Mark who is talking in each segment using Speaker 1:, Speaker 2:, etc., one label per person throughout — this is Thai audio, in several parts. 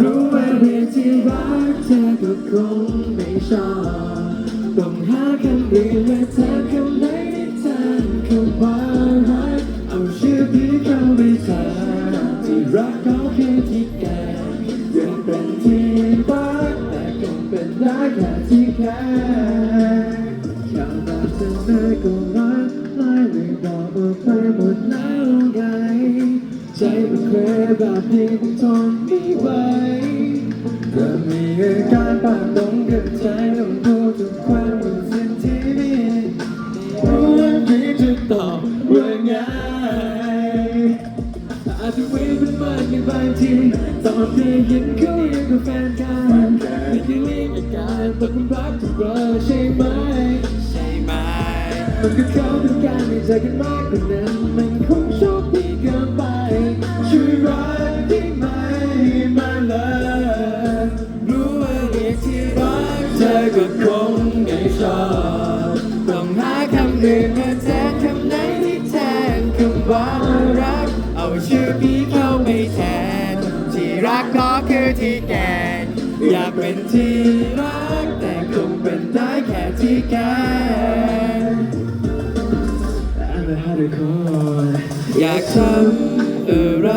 Speaker 1: รู้ว่าเรื่องที่รักเธอก็คงไม่ชอบต้องหาคำอื่นและเธอคำไหนที่แทนคำว่ารักเอาชื่อพี่เข้าไปแทนที่รักเขาแค่ที่แก่ยังเป็นที่รักแต่คงเป็นได้แค่ที่แค่แค่รักเธอก็รักไล่เลยบอกออกไปหมดแล้วไง ใจมันเคยแบบนี้ทนไม่ไหวเริ่มมีอาการปากตรงกับใจต้องพูดทุกความรู้สึกที่มีรู้ว่าพี่จะตอบว่าไงอาจจะเว้นเป็นมากในบางทีตอนได้ยินเขาเรียกว่าแฟนกันนี่คือเรื่องอาการตกหลุมรักทุกเร์ใช่ไหม
Speaker 2: ใช่ไหม
Speaker 1: มันก็เข้าถึงการให้ใจกันมากกว่านั้นมันคงโชคดี ก็คือที่แก
Speaker 2: นอ
Speaker 1: ยากเป็นที่รักแต่คงเป็นได้แค่ที่แกแต่ไม่ให้ทุกคน
Speaker 2: อยากทำอะไร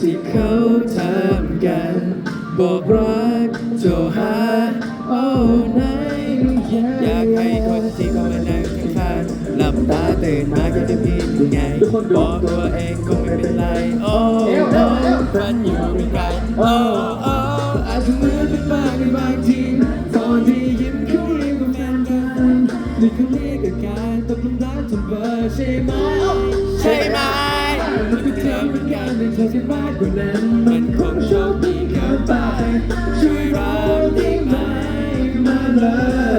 Speaker 1: ที่เขาทำกัน บอกรักโทรหาโอ้ไหน
Speaker 2: อยากให้คนที่เขามานั่งข้างๆหลับตาตื่นมาก็จะพี่ยังไงบอกตัวเองคงไม่เป็นไร โอ้โอ้ฝันอยู่ไม่ไกล โอ้โอ้
Speaker 1: อาจจะเหมือนเป็นบ้างในบางทีตอนที่ยิ้มเขาเรียกว่าแฟนกันนี่เขาเรียกอาการตกหลุมรักจนเบอร์ใช่ไหม
Speaker 2: ใช่ไหม
Speaker 1: มันก็เธอเป็นการเป็นเธอที่มากกว่านั้นมันคงโชคดีเกินไปช่วยรักได้ไหมมาเลย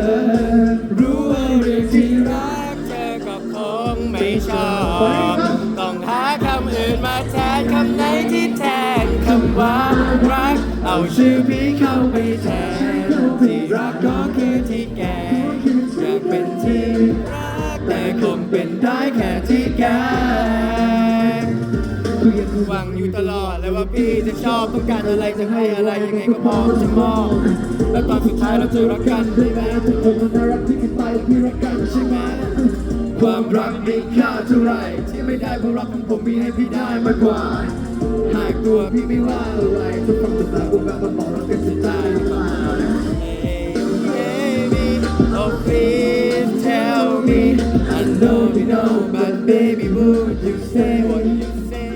Speaker 2: ชื่อพี่เข้าไปแทนที่รักก็คือที่แกอยากเป็นที่รักแต่คงเป็นได้แค่ที่แกหวังอยู่ตลอดเลยว่าพี่จะชอบต้องการอะไรจะให้อะไรยังไงก็พร้อมจะมอบแล้วตอนสุดท้ายเราจะรักกัน
Speaker 1: ได้ไหมทุกคนมันรักที่กันไปพี่รักกันใช่ไหมความรักมีค่าเท่าไรที่ไม่ได้เพราะรักของผมมีให้พี่ได้มากกว่า หากตัวพี่ไม่ว่าอะไรทุกคำทุกแบบทุกแบบมาบอกรักกันจะได้ไหม
Speaker 2: Baby, oh please tell me. I know you know, but baby, would you say what you say?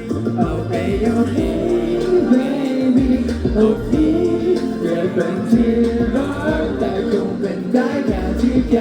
Speaker 2: Oh baby, oh
Speaker 1: baby โอ้พี่อยากเป็นที่รักแต่คงเป็นได้แค่ที่แก